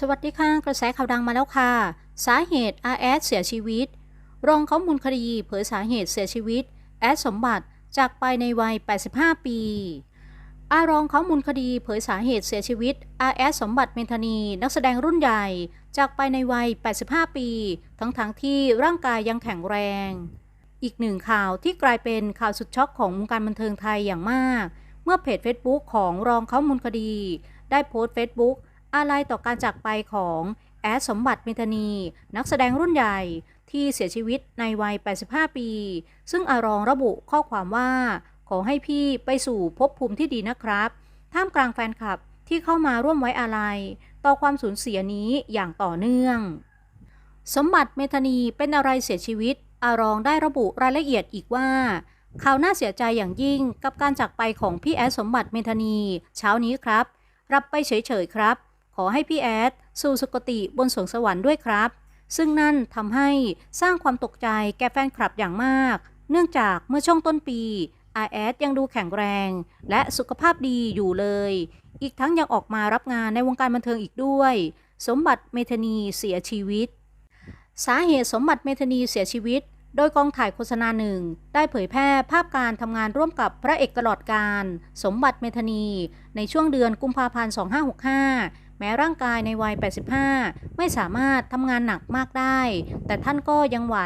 สวัสดีค่ะ กระแสข่าวดังมาแล้วค่ะ สาเหตุอาแอดเสียชีวิต รองข้อมูลคดีเผยสาเหตุเสียชีวิต แอดสมบัติจากไปในวัย 85 ปี อารองข้อมูลคดีเผยสาเหตุเสียชีวิตอาแอดสมบัติเมธานี นักแสดงรุ่นใหญ่ จากไปในวัย 85 ปี ทั้งๆทที่ร่างกายยังแข็งแรง อีกหนึ่งข่าวที่กลายเป็นข่าวสุดช็อกของวงการบันเทิงไทยอย่างมาก เมื่อเพจ Facebook ของรองข้อมูลคดี ได้โพสต์ Facebook อาลัยต่อการจากไปของแอดสมบัติเมธานี นักแสดงรุ่นใหญ่ที่เสียชีวิตในวัย 85 ปี ซึ่งอารองระบุข้อความว่า ขอให้พี่ไปสู่ภพภูมิที่ดีนะครับ ท่ามกลางแฟนคลับที่เข้ามาร่วมไว้อาลัย ต่อความสูญเสียนี้อย่างต่อเนื่อง สมบัติเมธานีเป็นอะไรเสียชีวิต อารองได้ระบุรายละเอียดอีกว่าข่าวน่าเสียใจอย่างยิ่งกับการจากไปของพี่แอดสมบัติเมธานี เช้านี้ครับ รับไปเฉยๆครับ ขอให้พี่แอดสู่สุคติบนสวงสวรรค์ด้วยครับ ซึ่งนั่นทำให้สร้างความตกใจแก่แฟนคลับอย่างมาก เนื่องจากเมื่อช่วงต้นปีอาแอดยังดูแข็งแรง และสุขภาพดีอยู่เลย อีกทั้งยังออกมารับงานในวงการบันเทิงอีกด้วย สมบัติเมธานีเสียชีวิต สาเหตุสมบัติเมธานีเสียชีวิต โดยกองถ่ายโฆษณาหนึ่ง ได้เผยแพร่ภาพการทำงานร่วมกับพระเอกตลอดการ สมบัติเมธานี ในช่วงเดือนกุมภาพันธ์ 2565 แม้ร่างกายในวัย 85 ไม่สามารถทำงานหนักมากได้ แต่ท่านก็ยังไหว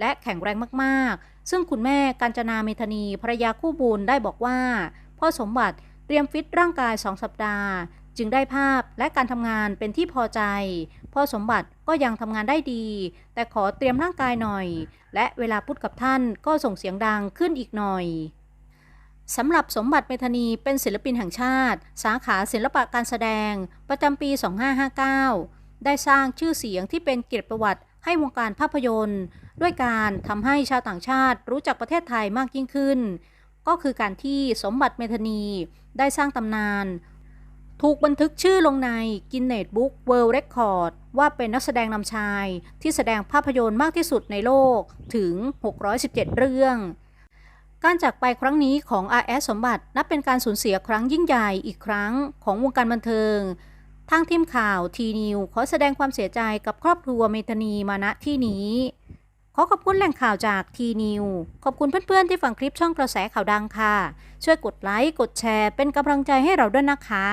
และแข็งแรงมากๆ ซึ่งคุณแม่กัญจนาเมธนีภรรยาคู่บุญได้บอกว่า พ่อสมบัติเตรียมฟิตร่างกาย2สัปดาห์ จึงได้ภาพและการทำงานเป็นที่พอใจ พ่อสมบัติก็ยังทำงานได้ดี แต่ขอเตรียมร่างกายหน่อย และเวลาพูดกับท่านก็ส่งเสียงดังขึ้นอีกหน่อย สำหรับสมบัติเมธานีเป็นศิลปินแห่งชาติ สาขาศิลปะการแสดง ประจำปี 2559 ได้สร้างชื่อเสียงที่เป็นเกียรติประวัติให้วงการภาพยนตร์ ด้วยการทำให้ชาวต่างชาติรู้จักประเทศไทยมากยิ่งขึ้น ก็คือการที่สมบัติเมธานีได้สร้างตำนาน ถูกบันทึกชื่อลงใน Guinness Book World Record ว่าเป็นนักแสดงนำชายที่แสดงภาพยนตร์มากที่สุดในโลกถึง 617 เรื่อง การจากไปครั้งนี้ของอาแอสสมบัตินับเป็นการสูญเสียครั้งยิ่งใหญ่อีกครั้งของวงการบันเทิง ทางทีมข่าวทีนิวขอแสดงความเสียใจกับครอบครัวเมธานีมาณที่นี้ ขอขอบคุณแหล่งข่าวจากทีนิวขอบคุณเพื่อนๆที่ฟังคลิปช่องกระแสข่าวดังค่ะ ช่วยกดไลค์กดแชร์เป็นกำลังใจให้เราด้วยนะคะ